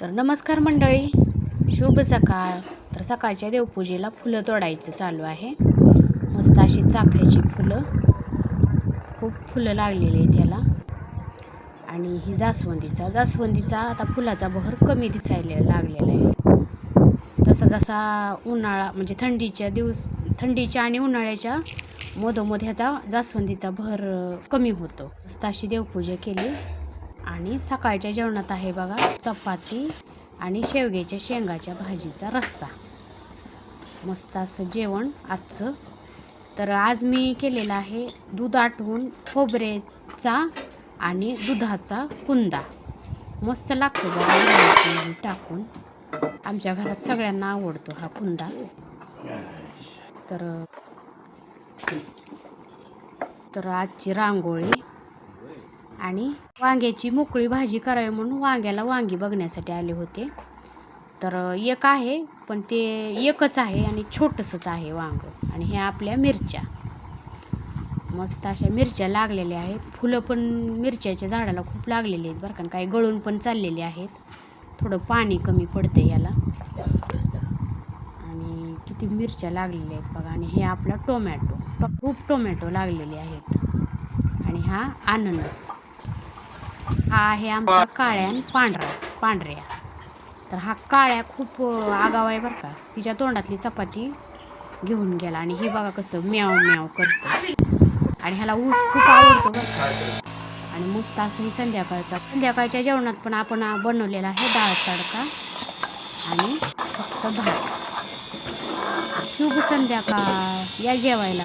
तर नमस्कार मंडळी. शुभ सकाळ. तर सकाळच्या देवपूजेला फुलं तोडायचं चालू आहे. मस्त अशी चाफ्याची फुलं. खूप फुलं लागलेली आहेत त्याला. आणि ही जास्वंदीचा जास्वंदीचा आता फुलाचा बहर कमी दिसायला लागलेला आहे. तसा जसा उन्हाळा म्हणजे थंडीच्या दिवस थंडीच्या आणि उन्हाळ्याच्या मधोमध ह्याचा जास्वंदीचा बहर कमी होतो. मस्त अशी देवपूजा केली. आणि सकाळच्या जेवणात आहे बघा चपाती आणि शेवग्याच्या शेंगाच्या भाजीचा रस्सा. मस्त असं जेवण आजचं. तर आज मी केलेलं आहे दूध आटवून खोबरेचा आणि दुधाचा कुंदा मस्त लागतो बघा टाकून. आमच्या घरात सगळ्यांना आवडतो हा कुंदा तर तर आजची रांगोळी आणि वांग्याची मोकळी भाजी करावी म्हणून वांग्याला वांगी बघण्यासाठी आले होते. तर एक आहे पण ते एकच आहे आणि छोटंसंच आहे वांग. आणि हे आपल्या मिरच्या. मस्त अशा मिरच्या लागलेल्या आहेत. फुलं पण मिरच्याच्या झाडाला खूप लागलेली आहेत बरं का. काही गळून पण चाललेली आहेत. थोडं पाणी कमी पडतं याला. आणि किती मिरच्या लागलेल्या आहेत बघा. आणि हे आपला टोमॅटो. खूप टोमॅटो लागलेले आहेत. आणि हा अननस. हा आहे आमचा काळ्या आणि पांढरा पांढऱ्या. तर हा काळ्या खूप आगाव आहे बरं का. तिच्या तोंडातली चपाती घेऊन गेला आणि हे बघा कसं म्याव म्याव करतं. आणि ह्याला ऊस खूप आवडतो बरं का. आणि मस्त असं ही संध्याकाळचा संध्याकाळच्या जेवणात पण आपण बनवलेला आहे डाळ तडका आणि फक्त भात. शुभ संध्याकाळ. या जेवायला.